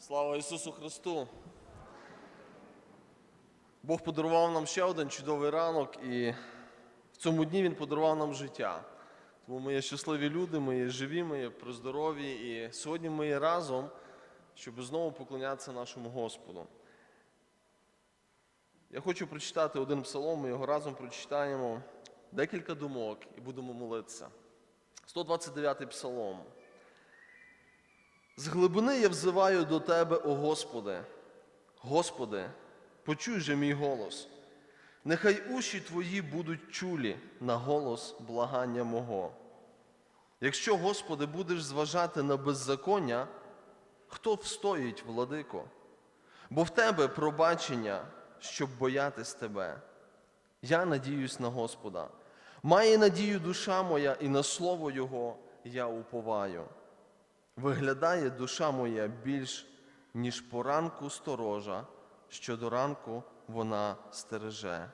Слава Ісусу Христу! Бог подарував нам ще один чудовий ранок, і в цьому дні Він подарував нам життя. Тому ми є щасливі люди, ми є живі, ми є при здоров'ї, і сьогодні ми є разом, щоб знову поклонятися нашому Господу. Я хочу прочитати один псалом, ми його разом прочитаємо, декілька думок і будемо молитися. 129-й псалом. З глибини я взиваю до Тебе, о Господи. Господи, почуй же мій голос. Нехай уші Твої будуть чулі на голос благання мого. Якщо, Господи, будеш зважати на беззаконня, хто встоїть, владико? Бо в Тебе пробачення, щоб боятись Тебе. Я надіюсь на Господа. Має надію душа моя, і на слово Його я уповаю. Виглядає душа моя більш, ніж поранку сторожа, що до ранку вона стереже.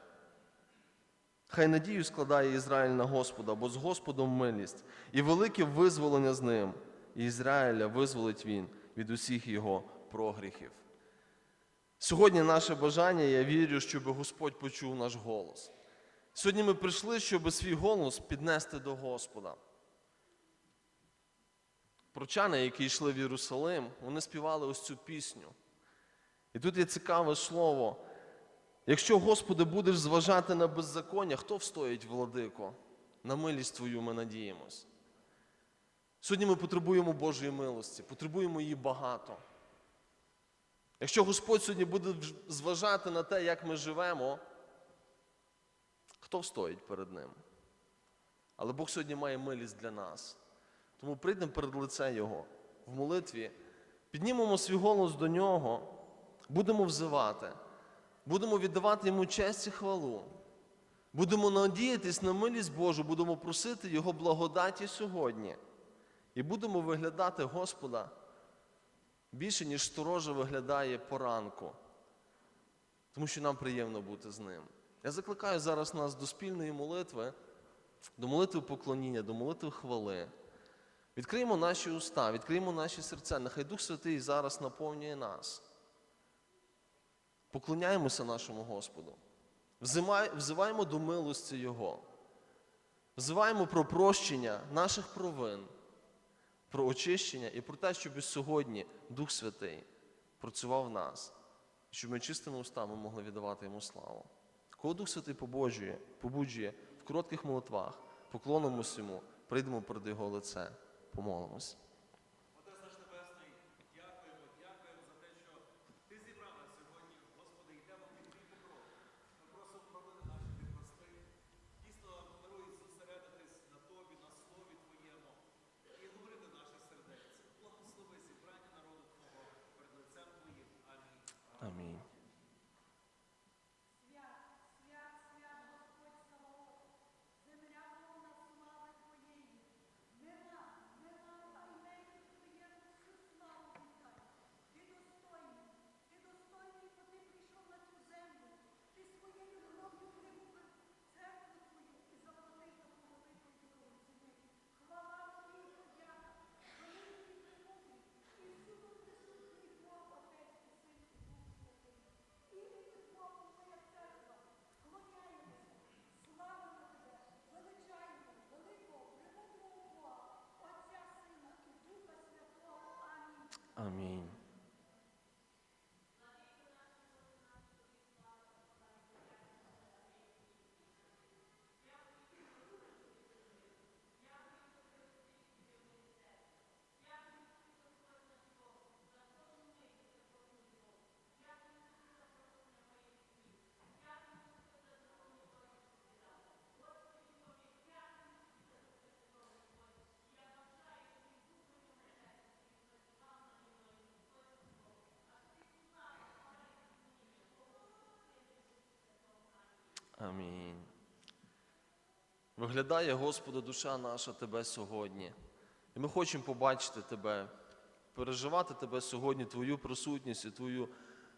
Хай надію складає Ізраїль на Господа, бо з Господом милість і велике визволення з ним. І Ізраїля визволить він від усіх його прогріхів. Сьогодні наше бажання, я вірю, щоб Господь почув наш голос. Сьогодні ми прийшли, щоб свій голос піднести до Господа. Прочани, які йшли в Єрусалим, вони співали ось цю пісню. І тут є цікаве слово. Якщо, Господи, будеш зважати на беззаконня, хто встоїть, владико? На милість Твою ми надіємось. Сьогодні ми потребуємо Божої милості, потребуємо її багато. Якщо Господь сьогодні буде зважати на те, як ми живемо, хто встоїть перед Ним? Але Бог сьогодні має милість для нас. Тому прийдемо перед лице Його в молитві, піднімемо свій голос до Нього, будемо взивати, будемо віддавати Йому честь і хвалу, будемо надіятись на милість Божу, будемо просити Його благодаті сьогодні. І будемо виглядати Господа більше, ніж сторожа виглядає поранку, тому що нам приємно бути з ним. Я закликаю зараз нас до спільної молитви, до молитви поклоніння, до молитви хвали. Відкриємо наші уста, відкриємо наші серця. Нехай Дух Святий зараз наповнює нас. Поклоняємося нашому Господу. Взиваємо до милості Його. Взиваємо про прощення наших провин, про очищення і про те, щоб сьогодні Дух Святий працював в нас, щоб ми чистими устами могли віддавати Йому славу. Коли Дух Святий пободжує, побуджує в коротких молитвах, поклонимося йому, прийдемо перед Його лице, помолимось. Отець наш Небесний, дякуємо, дякуємо за те, що Ти зібрав нас сьогодні. Господи, йдемо під твій покров. Ми просимо провини наші ти прости. Дійсно, даруй зосередитись на Тобі, на Слові Твоєму і говорити наших сердець. Благослови зібрання народу Твого перед лицем Твоїм. Амінь. Амінь. Свят, свят, свят Господь Саваоф, земля повна слави Твоєї. Нема, нема імені Твоєму всю славу віддай. Ти достойний, ти достойний, бо ти прийшов на цю землю. Ти своєю кров'ю пригубив церкву Твою і заплатив таку велику дорогу ціни. Хвала тобі, і подяка, великий і премудрий, і всюду присутній Бог, Отець і Син і Дух Святий. Імені Богу Твоя церква, вклоняємося, славимо Тебе, величаємо великого, премудрого Бога, Отця Сина і Духа Святого. Амінь. Амінь. Виглядає, Господи, душа наша Тебе сьогодні. І ми хочемо побачити Тебе, переживати Тебе сьогодні, Твою присутність і Твою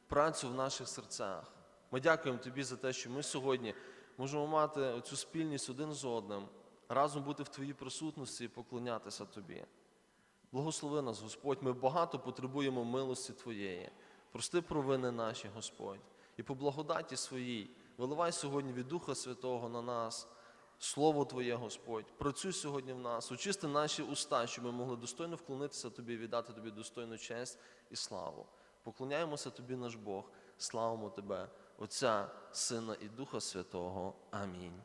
працю в наших серцях. Ми дякуємо Тобі за те, що ми сьогодні можемо мати цю спільність один з одним, разом бути в Твоїй присутності і поклонятися Тобі. Благослови нас, Господь. Ми багато потребуємо милості Твоєї. Прости провини наші, Господь. І по благодаті своїй виливай сьогодні від Духа Святого на нас. Слово Твоє, Господь, працюй сьогодні в нас, очисти наші уста, щоб ми могли достойно вклонитися Тобі, віддати Тобі достойну честь і славу. Поклоняємося Тобі, наш Бог, славимо Тебе, Отця, Сина і Духа Святого. Амінь.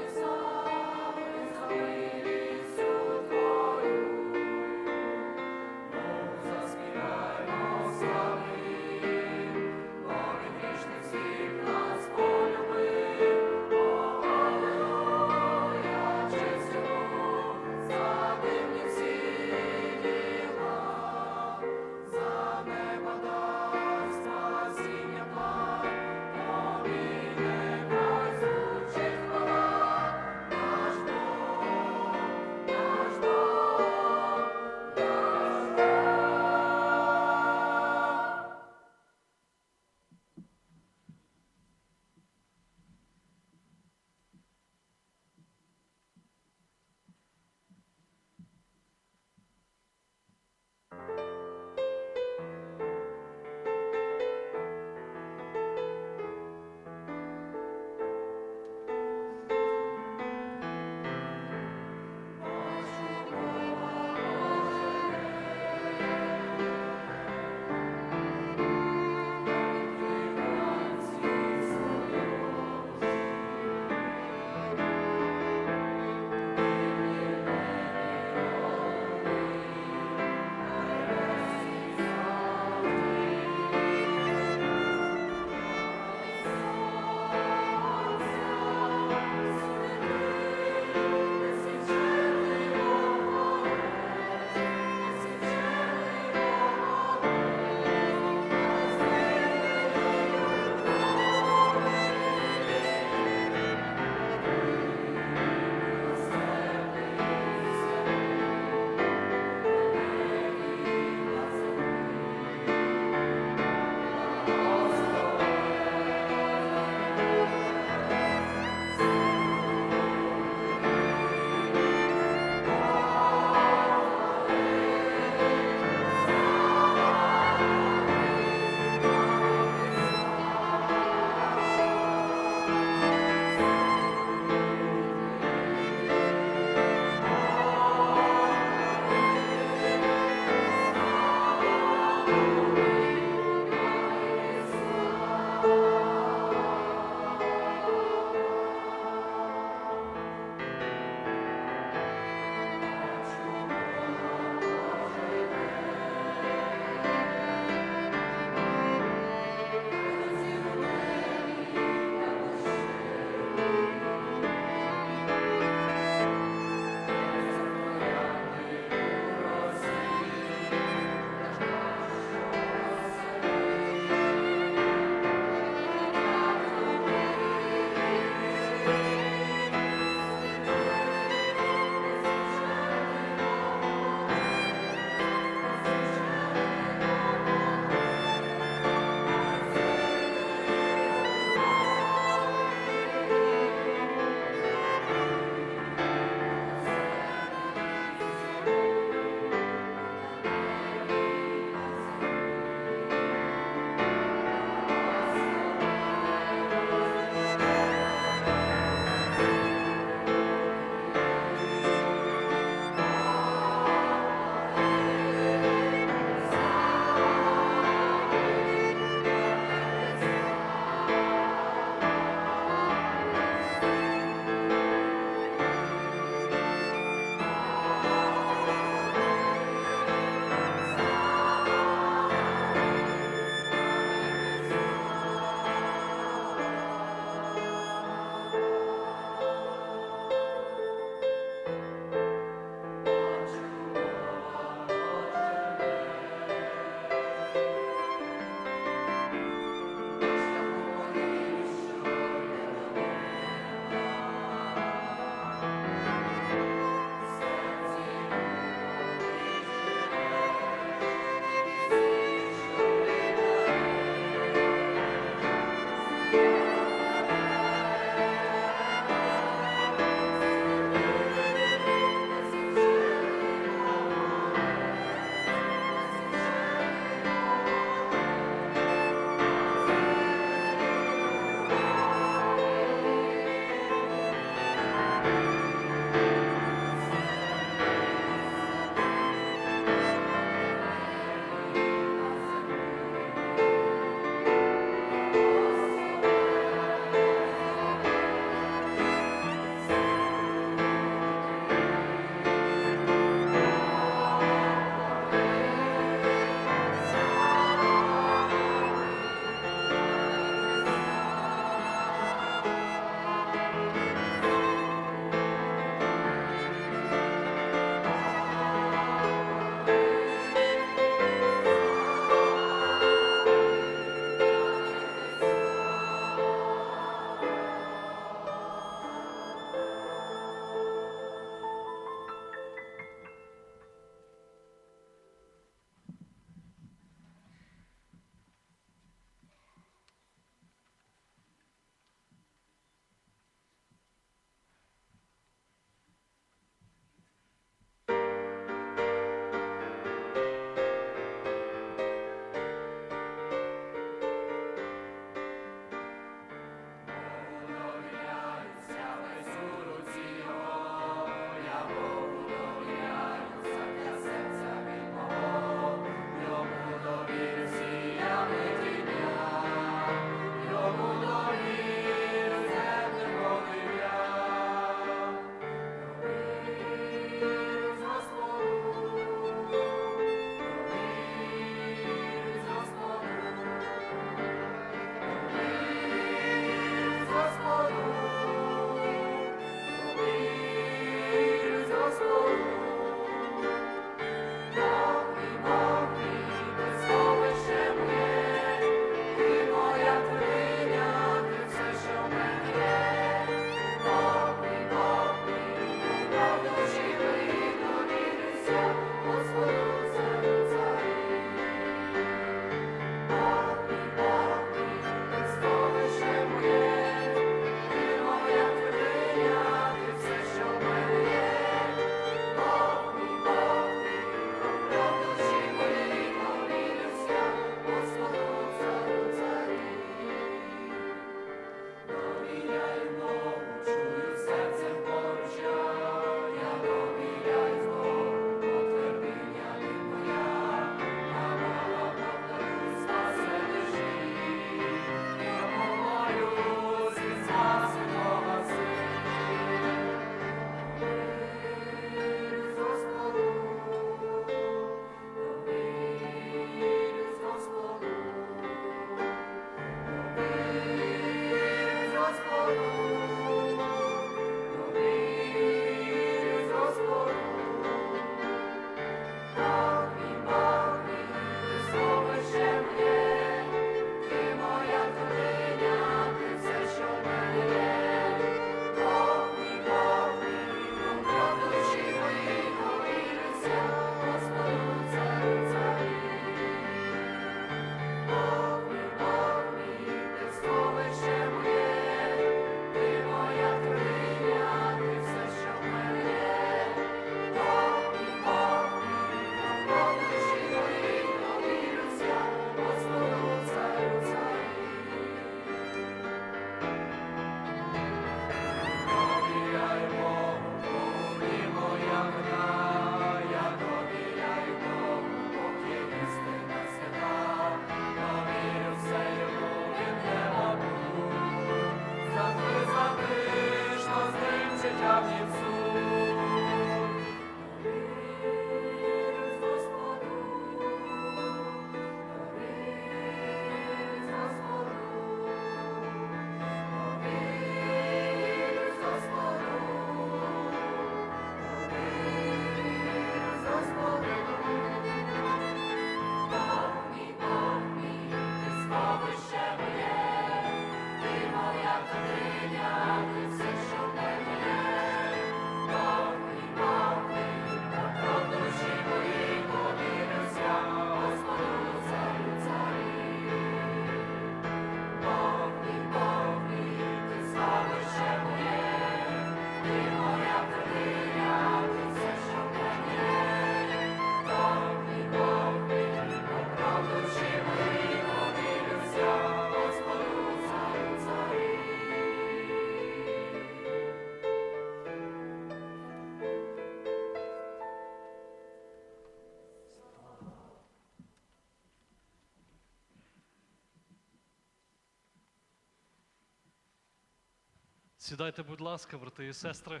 Сідайте, будь ласка, брати і сестри,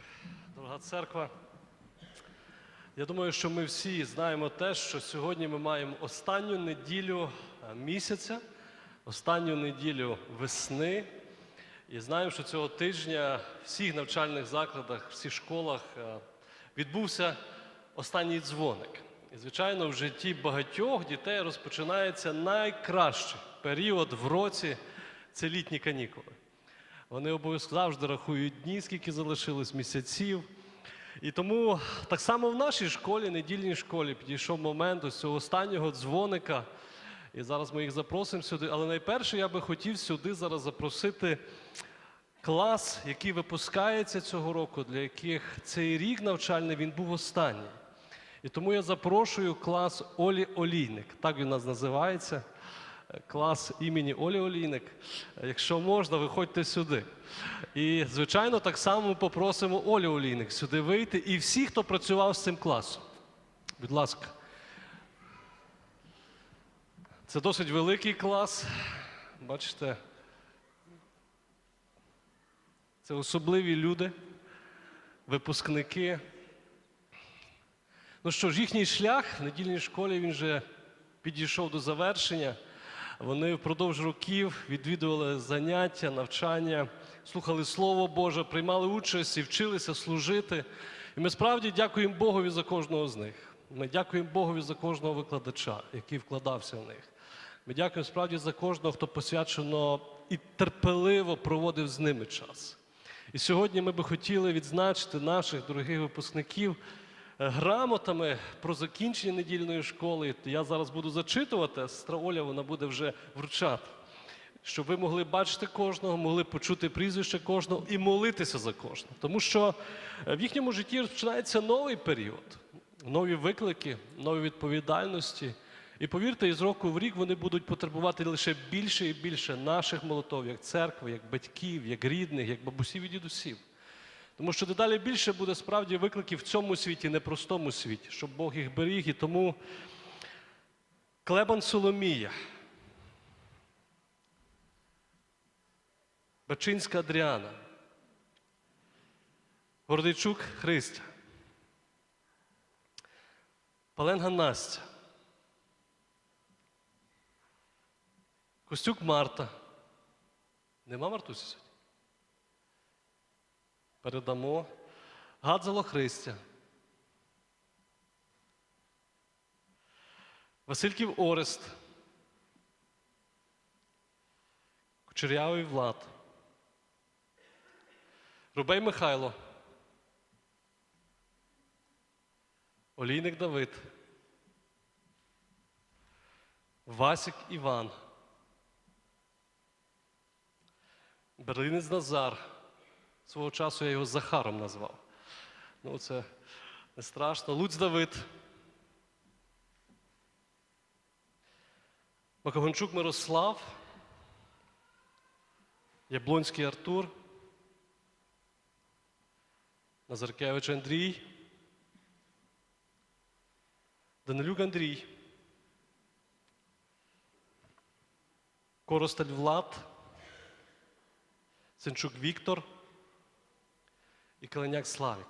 дорога церква. Я думаю, що ми всі знаємо те, що сьогодні ми маємо останню неділю е, місяця, останню неділю весни. І знаємо, що цього тижня в всіх навчальних закладах, в всіх школах е, відбувся останній дзвоник. І, звичайно, в житті багатьох дітей розпочинається найкращий період в році це літні канікули. Вони обов'язково завжди рахують дні, скільки залишилось місяців. І тому так само в нашій школі, недільній школі, підійшов момент ось цього останнього дзвоника. І зараз ми їх запросимо сюди. Але найперше я би хотів сюди зараз запросити клас, який випускається цього року, для яких цей рік навчальний він був останній. І тому я запрошую клас Олі Олійник. Так він у нас називається. Клас імені Олі Олійник. Якщо можна, виходьте сюди. І, звичайно, так само ми попросимо Олю Олійник сюди вийти і всі, хто працював з цим класом. Будь ласка. Це досить великий клас. Бачите, це особливі люди, випускники. Ну що ж, їхній шлях в недільній школі він вже підійшов до завершення. Вони впродовж років відвідували заняття, навчання, слухали Слово Боже, приймали участь і вчилися служити. І ми справді дякуємо Богові за кожного з них. Ми дякуємо Богові за кожного викладача, який вкладався в них. Ми дякуємо справді за кожного, хто посвячено і терпеливо проводив з ними час. І сьогодні ми би хотіли відзначити наших дорогих випускників грамотами про закінчення недільної школи. Я зараз буду зачитувати, а сестра Оля вона буде вже вручати. Щоб ви могли бачити кожного, могли почути прізвище кожного і молитися за кожного. Тому що е, в їхньому житті розпочинається новий період, нові виклики, нові відповідальності. І повірте, із року в рік вони будуть потребувати лише більше і більше наших молотов, як церкви, як батьків, як рідних, як бабусів і дідусів. Тому що дедалі більше буде справді викликів в цьому світі, непростому світі, щоб Бог їх беріг. І тому Клебан Соломія, Бачинська Адріана, Гордичук Христя, Паленга Настя, Костюк Марта. Нема Мартусі сьогодні? Передамо. Гадзало Христя. Васильків Орест. Кучерявий Влад. Рубей Михайло. Олійник Давид. Васік Іван. Берлинець Назар. Свого часу я його Захаром назвав. Ну, це не страшно. Луць Давид. Макогончук Мирослав. Яблонський Артур. Назаркевич Андрій. Данилюк Андрій. Коростель Влад. Сенчук Віктор і Каленяк Славік.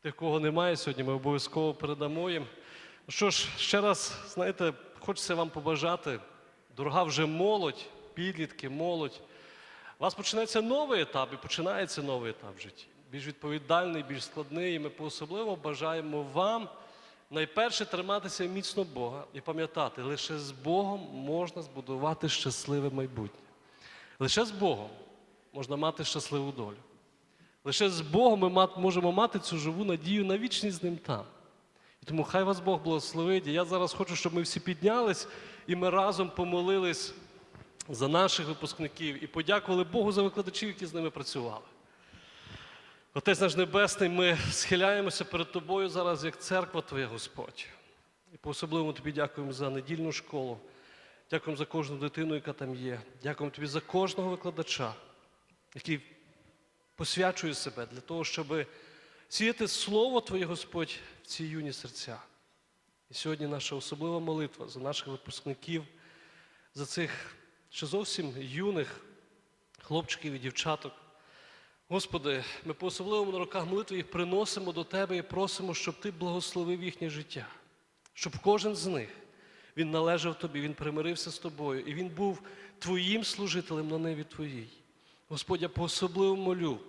Тих, кого немає сьогодні, ми обов'язково передамо їм. Що ж, ще раз, знаєте, хочеться вам побажати, дорога вже молодь, підлітки, молодь. У вас починається новий етап і починається новий етап в житті. Більш відповідальний, більш складний. І ми по-особливо бажаємо вам найперше триматися міцно Бога і пам'ятати, лише з Богом можна збудувати щасливе майбутнє. Лише з Богом можна мати щасливу долю. Лише з Богом ми можемо мати цю живу надію на вічність з ним там. І тому хай вас Бог благословить. Я зараз хочу, щоб ми всі піднялись і ми разом помолились за наших випускників і подякували Богу за викладачів, які з ними працювали. Отець наш Небесний, ми схиляємося перед Тобою зараз як церква Твоя, Господь. І по-особливому тобі дякуємо за недільну школу. Дякуємо за кожну дитину, яка там є. Дякуємо тобі за кожного викладача, який посвячує себе для того, щоб сіяти Слово Твоє, Господь, в ці юні серця. І сьогодні наша особлива молитва за наших випускників, за цих ще зовсім юних хлопчиків і дівчаток. Господи, ми по особливому на руках молитви їх приносимо до Тебе і просимо, щоб Ти благословив їхнє життя, щоб кожен з них він належав Тобі, він примирився з Тобою, і він був Твоїм служителем на ниві Твоїй. Господь, я по особливому молю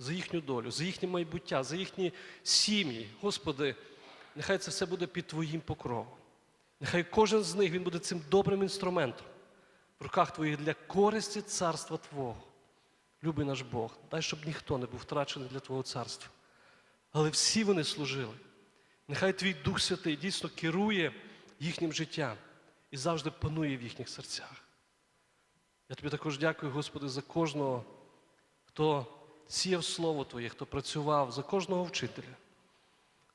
за їхню долю, за їхнє майбуття, за їхні сім'ї. Господи, нехай це все буде під Твоїм покровом. Нехай кожен з них він буде цим добрим інструментом в руках Твоїх для користі царства Твого. Любий наш Бог, дай, щоб ніхто не був втрачений для Твого царства. Але всі вони служили. Нехай Твій Дух Святий дійсно керує їхнім життям і завжди панує в їхніх серцях. Я тобі також дякую, Господи, за кожного, хто сіяв Слово Твоє, хто працював, за кожного вчителя,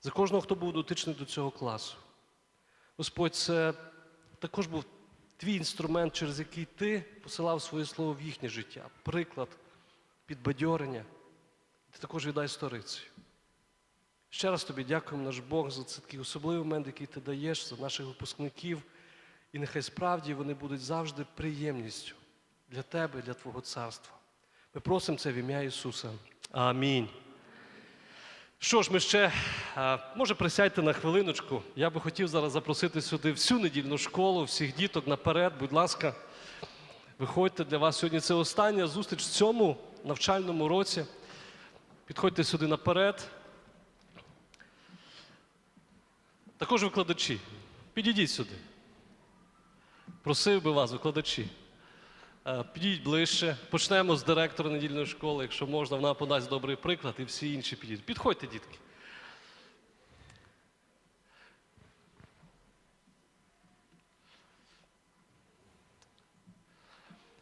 за кожного, хто був дотичний до цього класу. Господь, це також був твій інструмент, через який ти посилав своє слово в їхнє життя. Приклад, підбадьорення. Ти також віддай сторицею. Ще раз тобі дякуємо, наш Бог, за цей такий особливий момент, який ти даєш, за наших випускників. І нехай справді вони будуть завжди приємністю для тебе, для Твого царства. Ми просимо це в ім'я Ісуса. Амінь. Що ж, ми ще, може, присядьте на хвилиночку. Я би хотів зараз запросити сюди всю недільну школу, всіх діток наперед, будь ласка, виходьте для вас сьогодні. Це остання зустріч в цьому навчальному році. Підходьте сюди наперед. Також викладачі. Підійдіть сюди. Просив би вас, викладачі. Е, Підійдіть ближче. Почнемо з директора недільної школи, якщо можна, вона подасть добрий приклад і всі інші підійдуть. Підходьте, дітки.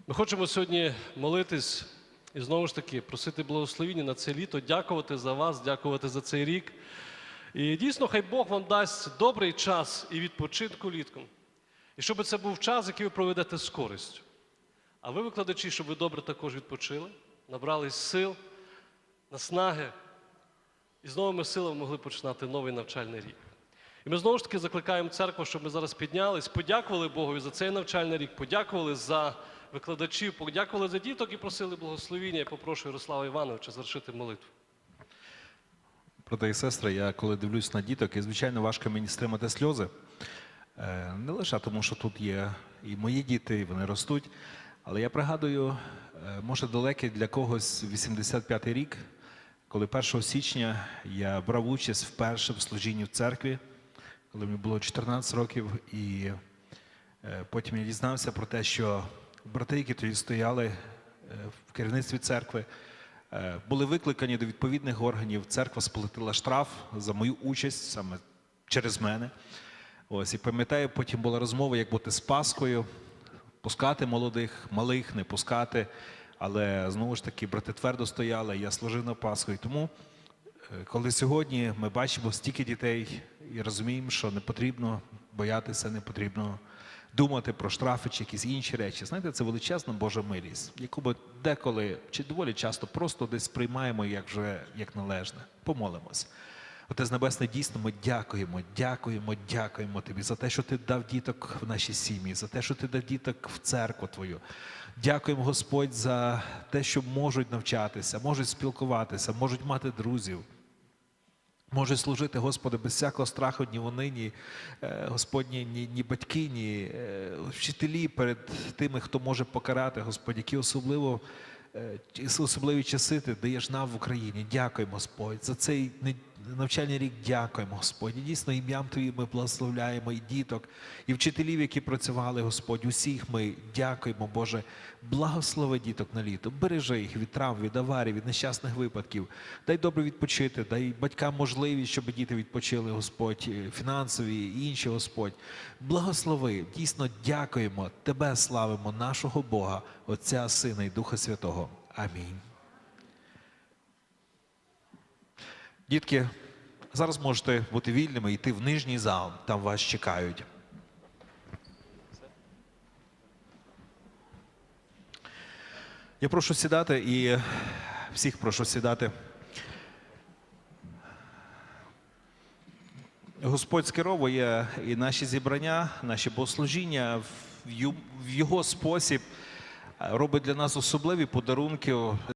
Ми хочемо сьогодні молитись і знову ж таки просити благословіння на це літо, дякувати за вас, дякувати за цей рік. І дійсно, хай Бог вам дасть добрий час і відпочинку літком. І щоб це був час, який ви проведете з користю. А ви, викладачі, щоб ви добре також відпочили, набрались сил, наснаги і з новими силами могли починати новий навчальний рік. І ми знову ж таки закликаємо церкву, щоб ми зараз піднялись, подякували Богові за цей навчальний рік, подякували за викладачів, подякували за діток і просили благословіння. Я попрошу Ярослава Івановича завершити молитву. Брати і сестри, я коли дивлюсь на діток, і звичайно важко мені стримати сльози. Е, Не лише тому, що тут є і мої діти, і вони ростуть. Але я пригадую, е, може далекий для когось 85-й рік, коли 1 січня я брав участь вперше в служінні в церкві, коли мені було 14 років, і е, потім я дізнався про те, що брати, які тоді стояли е, в керівництві церкви, були викликані до відповідних органів. Церква сплатила штраф за мою участь саме через мене. Ось і пам'ятаю, потім була розмова, як бути з Паскою, пускати молодих, малих, не пускати. Але знову ж таки, брати твердо стояли, я служив на Пасху. І тому, е, коли сьогодні ми бачимо стільки дітей і розуміємо, що не потрібно боятися, не потрібно думати про штрафи чи якісь інші речі. Знаєте, це величезна Божа милість, яку ми деколи чи доволі часто просто десь сприймаємо як вже як належне. Помолимось. Отець Небесний, дійсно, ми дякуємо, дякуємо, дякуємо Тобі за те, що Ти дав діток в нашій сім'ї, за те, що Ти дав діток в церкву Твою. Дякуємо, Господь, за те, що можуть навчатися, можуть спілкуватися, можуть мати друзів. Можуть служити, Господи, без всякого страху ні вони, ні е, Господні, ні, ні батьки, ні е, вчителі перед тими, хто може покарати, Господь, які особливо е, особливі часи ти даєш нам в Україні. Дякуємо, Господь, за цей навчальний рік дякуємо, Господь. І дійсно ім'ям Твоїм ми благословляємо і діток, і вчителів, які працювали, Господь. Усіх ми дякуємо, Боже. Благослови діток на літо, бережи їх від травм, від аварій, від нещасних випадків. Дай добре відпочити, дай батькам можливість, щоб діти відпочили, Господь, е, фінансові і інші, Господь. Благослови, дійсно дякуємо, Тебе славимо, нашого Бога, Отця, Сина і Духа Святого. Амінь. Дітки, зараз можете бути вільними йти в нижній зал, там вас чекають. Я прошу сідати і всіх прошу сідати. Господь скеровує і наші зібрання, наші богослужіння в його спосіб. робить для нас особливі подарунки.